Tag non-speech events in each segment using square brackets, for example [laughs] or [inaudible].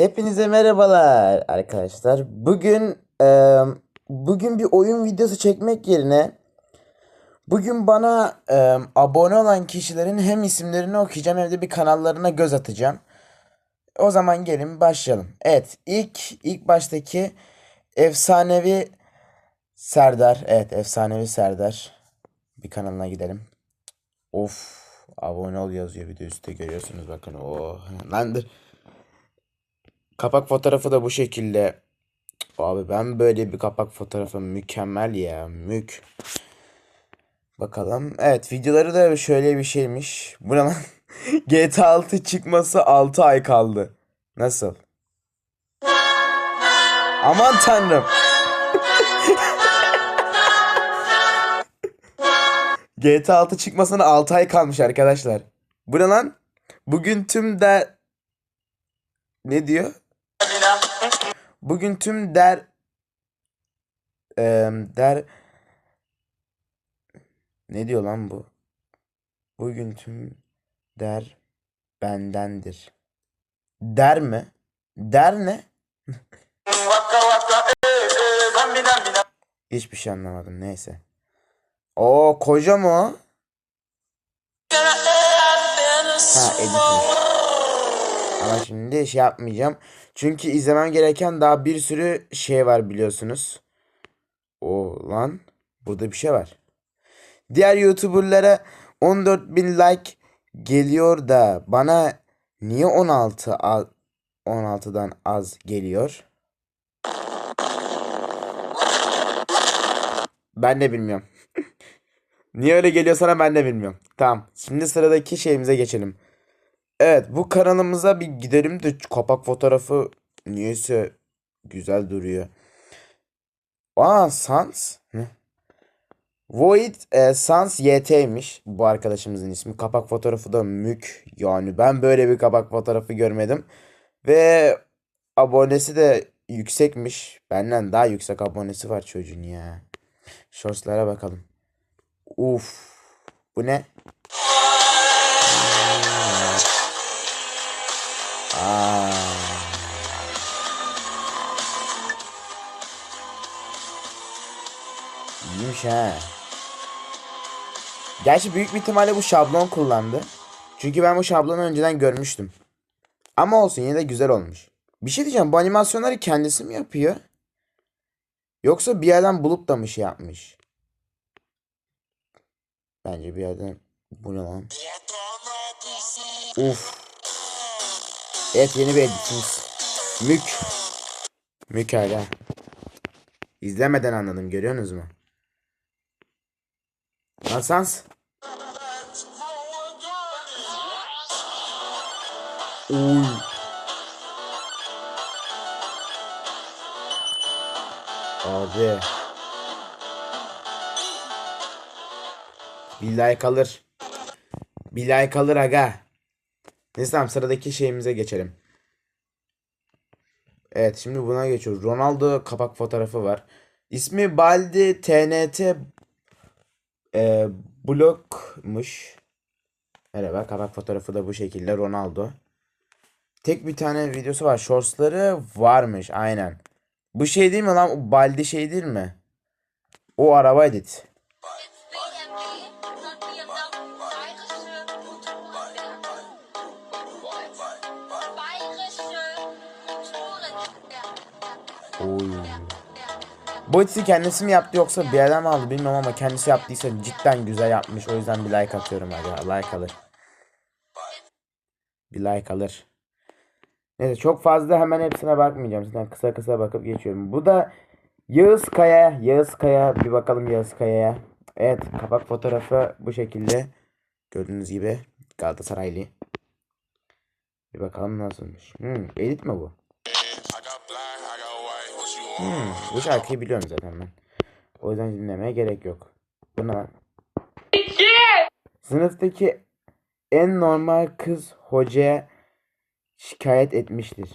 Hepinize merhabalar arkadaşlar. Bugün eee, bugün bir oyun videosu çekmek yerine bugün bana eee, abone olan kişilerin hem isimlerini okuyacağım hem de bir kanallarına göz atacağım. O zaman gelin başlayalım. Evet, ilk ilk baştaki efsanevi Serdar. Evet, efsanevi Serdar. Bir kanalına gidelim. Of, abone ol yazıyor bir de üstte görüyorsunuz bakın. [laughs] O landır. Kapak fotoğrafı da bu şekilde. Abi ben böyle bir kapak fotoğrafı mükemmel ya. Mük. Bakalım. Evet videoları da şöyle bir şeymiş. Bu ne lan? [laughs] GTA 6 çıkması 6 ay kaldı. Nasıl? Aman tanrım. [laughs] GTA 6 çıkmasına 6 ay kalmış arkadaşlar. Bu ne? Bugün tüm de... Ne diyor? Bugün tüm der Eee, der ne diyor lan bu? Bugün tüm der bendendir. Der mi? Der ne? [laughs] Hiçbir şey anlamadım neyse. O koca mı? Ha editmiş. Ama şimdi şey yapmayacağım. Çünkü izlemem gereken daha bir sürü şey var biliyorsunuz. O lan burada bir şey var. Diğer YouTuber'lara 14.000 like geliyor da bana niye 16 az 16'dan az geliyor? Ben de bilmiyorum. [laughs] Niye öyle geliyor sana ben de bilmiyorum. Tamam. Şimdi sıradaki şeyimize geçelim. Evet bu kanalımıza bir gidelim de kapak fotoğrafı niyeyse güzel duruyor. Aa Sans. Hı. Void e, Sans YT'ymiş bu arkadaşımızın ismi. Kapak fotoğrafı da mük. Yani ben böyle bir kapak fotoğrafı görmedim. Ve abonesi de yüksekmiş. Benden daha yüksek abonesi var çocuğun ya. Shortslara bakalım. Uf. Bu ne? Aa. İyiymiş ha. Gerçi büyük bir ihtimalle bu şablon kullandı. Çünkü ben bu şablonu önceden görmüştüm. Ama olsun yine de güzel olmuş. Bir şey diyeceğim bu animasyonları kendisi mi yapıyor? Yoksa bir yerden bulup da mı şey yapmış? Bence bir yerden bu ne lan? Uf. Evet yeni bir editimiz. Mük. Mük hala. İzlemeden anladım görüyorsunuz mu? Nasans? Uy. Abi. Bir like alır. Bir like aga. Neyse tamam sıradaki şeyimize geçelim. Evet şimdi buna geçiyoruz. Ronaldo kapak fotoğrafı var. İsmi Baldi TNT e, Blokmuş. Merhaba kapak fotoğrafı da bu şekilde Ronaldo. Tek bir tane videosu var. Shortsları varmış aynen. Bu şey değil mi lan? O Baldi şey değil mi? O araba Oy. Bu editi kendisi mi yaptı yoksa bir yerden mi aldı bilmiyorum ama kendisi yaptıysa cidden güzel yapmış. O yüzden bir like atıyorum hadi. Like alır. Bir like alır. Neyse çok fazla hemen hepsine bakmayacağım. Zaten kısa kısa bakıp geçiyorum. Bu da Yağız Kaya. Yağız Kaya. Bir bakalım Yağız Kaya'ya. Evet kapak fotoğrafı bu şekilde. Gördüğünüz gibi Galatasaraylı. Bir bakalım nasılmış. Hmm, edit mi bu? Hmm, bu şarkıyı biliyorum zaten ben. O yüzden dinlemeye gerek yok. Bu ne lan? Sınıftaki en normal kız hocaya şikayet etmiştir.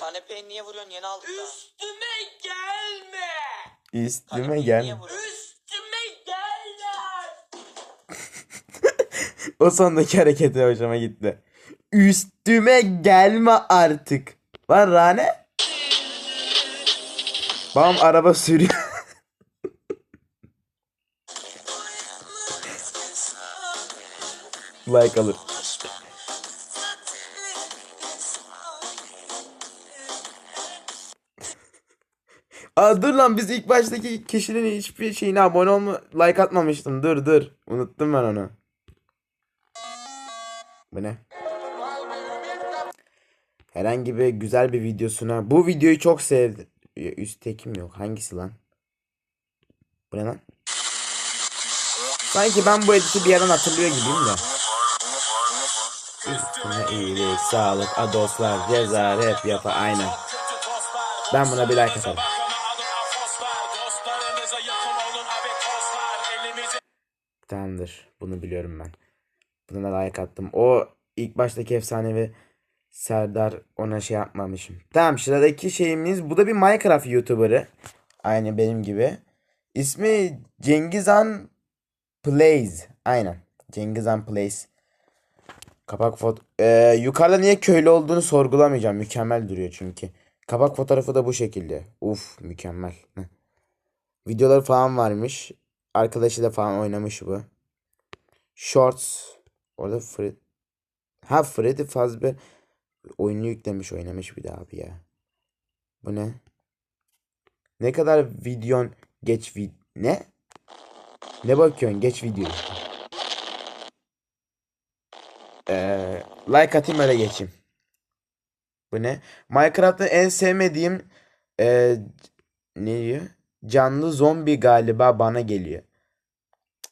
Kanepeyi niye vuruyorsun? Yeni aldık da. Üstüme gelme. Üstüme Kanepeyi gel. niye vuruyorsun? Üstüme O sondaki hareketi hoşuma gitti. Üstüme gelme artık. Var Rane? Babam araba sürüyor. [laughs] like alır. Aa dur lan biz ilk baştaki kişinin hiçbir şeyine abone olma like atmamıştım. Dur dur. Unuttum ben onu. Bu ne? Herhangi bir güzel bir videosuna. Bu videoyu çok sevdim. Üsttekim yok. Hangisi lan? Bu ne lan? Sanki ben bu editi bir yerden hatırlıyor gibiyim de. Üstüne iyilik, sağlık, a dostlar, ceza, rap yapa aynen. Ben buna bir like atarım. Tamamdır. Bunu biliyorum ben. Buna like attım. O ilk baştaki efsanevi Serdar ona şey yapmamışım. Tamam sıradaki şeyimiz bu da bir Minecraft YouTuber'ı. Aynı benim gibi. İsmi Cengizhan Plays. Aynen. Cengizhan Plays. Kapak foto... Ee, yukarıda niye köylü olduğunu sorgulamayacağım. Mükemmel duruyor çünkü. Kapak fotoğrafı da bu şekilde. Uf mükemmel. Videoları falan varmış. Arkadaşıyla falan oynamış bu. Shorts. Orada Fred... Ha Freddy Fazbear oyunu yüklemiş oynamış bir daha abi ya. Bu ne? Ne kadar videon geç vid... Ne? Ne bakıyorsun geç videoyu. Ee, like atayım öyle geçeyim. Bu ne? Minecraft'ta en sevmediğim ee, ne diyor? Canlı zombi galiba bana geliyor.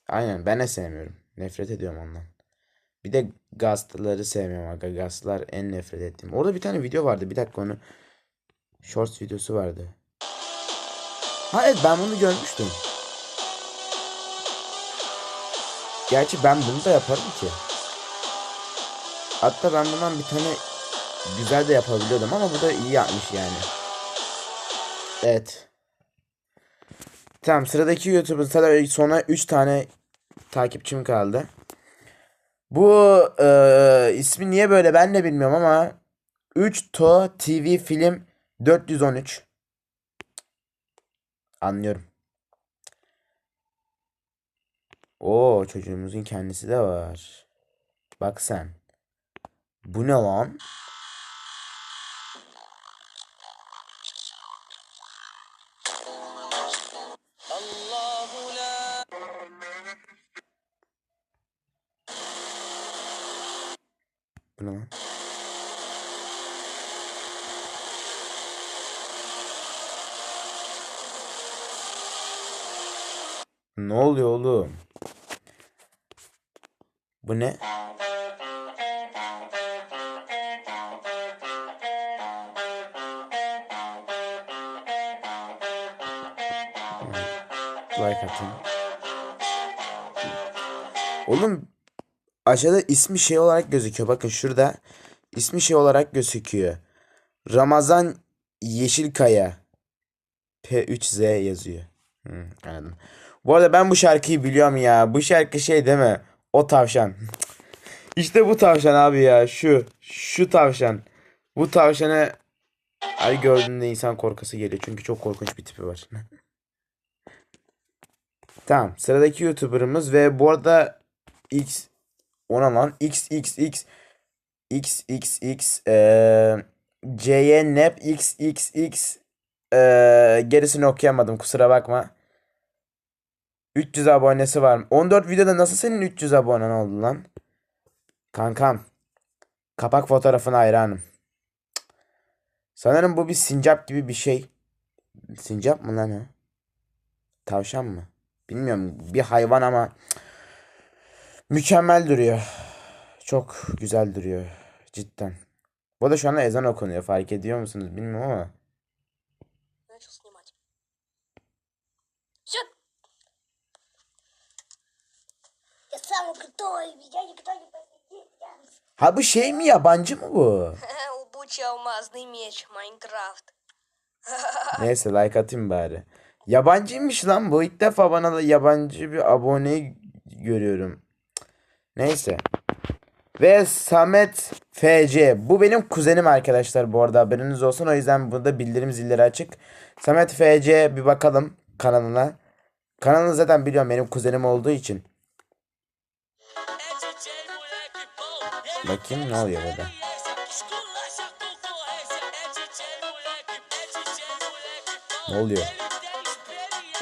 Aynen ben de sevmiyorum. Nefret ediyorum ondan. Bir de gazlıları sevmiyorum aga. Gazlar en nefret ettiğim. Orada bir tane video vardı. Bir dakika onu. Shorts videosu vardı. Ha evet ben bunu görmüştüm. Gerçi ben bunu da yaparım ki. Hatta ben bundan bir tane güzel de yapabiliyordum ama bu da iyi yapmış yani. Evet. Tamam sıradaki YouTube'un sonra 3 tane takipçim kaldı. Bu eee, ismi niye böyle ben de bilmiyorum ama 3 To TV film 413 Anlıyorum. Oo çocuğumuzun kendisi de var. Bak sen. Bu ne lan? Lan? Ne oluyor oğlum? Bu ne? Like atın. Oğlum aşağıda ismi şey olarak gözüküyor. Bakın şurada ismi şey olarak gözüküyor. Ramazan Yeşilkaya. P3Z yazıyor. Hı, anladım. Bu arada ben bu şarkıyı biliyorum ya. Bu şarkı şey değil mi? O tavşan. [laughs] İşte bu tavşan abi ya. Şu. Şu tavşan. Bu tavşanı ay gördüğünde insan korkası geliyor. Çünkü çok korkunç bir tipi var. [laughs] Tamam. Sıradaki YouTuber'ımız ve bu arada X ona lan XXX XXX eee C'ye XXX eee gerisini okuyamadım kusura bakma. 300 abonesi var. 14 videoda nasıl senin 300 abonen oldu lan? Kankam. Kapak fotoğrafına hayranım. Sanırım bu bir sincap gibi bir şey. Sincap mı lan o? Tavşan mı? Bilmiyorum. Bir hayvan ama Mükemmel duruyor. Çok güzel duruyor. Cidden. Bu arada şu anda ezan okunuyor. Fark ediyor musunuz bilmiyorum ama. Ha bu şey mi yabancı mı bu? [laughs] [laughs] Neyse like atayım bari. Yabancıymış lan bu. İlk defa bana da yabancı bir abone görüyorum. Neyse. Ve Samet FC. Bu benim kuzenim arkadaşlar bu arada haberiniz olsun. O yüzden burada bildirim zilleri açık. Samet FC bir bakalım kanalına. Kanalını zaten biliyorum benim kuzenim olduğu için. Bakayım ne oluyor burada. Ne oluyor?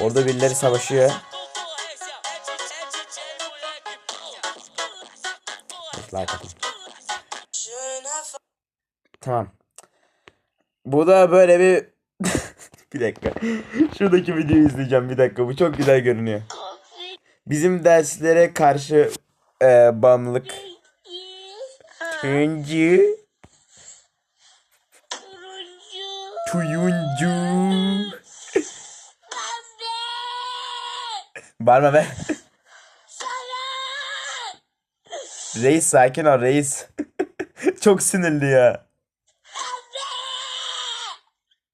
Orada birileri savaşıyor. Like atın. Tamam. Bu da böyle bir... [laughs] bir dakika. Şuradaki videoyu izleyeceğim bir dakika. Bu çok güzel görünüyor. Bizim derslere karşı e, bağımlılık. Turuncu. Turuncu. Bağırma be. Reis sakin ol reis. [laughs] çok sinirli ya.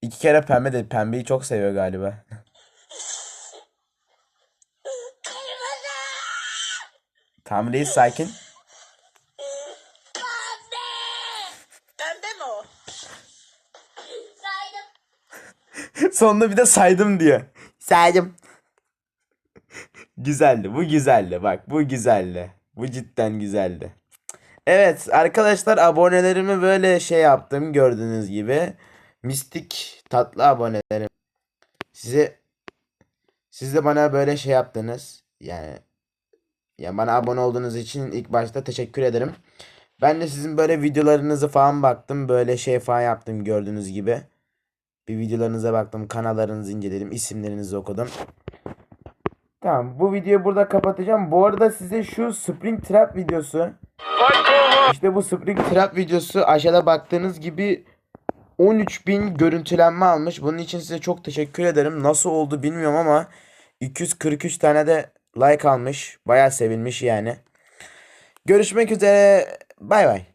İki kere pembe dedi. Pembeyi çok seviyor galiba. Tamam reis sakin. Pembe. Pembe mi o? Saydım. Sonunda bir de saydım diyor. Saydım. güzeldi. Bu güzeldi. Bak bu güzeldi. Bu cidden güzeldi. Evet arkadaşlar abonelerimi böyle şey yaptım gördüğünüz gibi. Mistik tatlı abonelerim. Size siz de bana böyle şey yaptınız. Yani ya bana abone olduğunuz için ilk başta teşekkür ederim. Ben de sizin böyle videolarınızı falan baktım. Böyle şey falan yaptım gördüğünüz gibi. Bir videolarınıza baktım. Kanallarınızı inceledim. isimlerinizi okudum. Tamam bu videoyu burada kapatacağım. Bu arada size şu Spring Trap videosu. İşte bu Spring Trap videosu aşağıda baktığınız gibi 13.000 görüntülenme almış. Bunun için size çok teşekkür ederim. Nasıl oldu bilmiyorum ama 243 tane de like almış. Bayağı sevilmiş yani. Görüşmek üzere. Bay bay.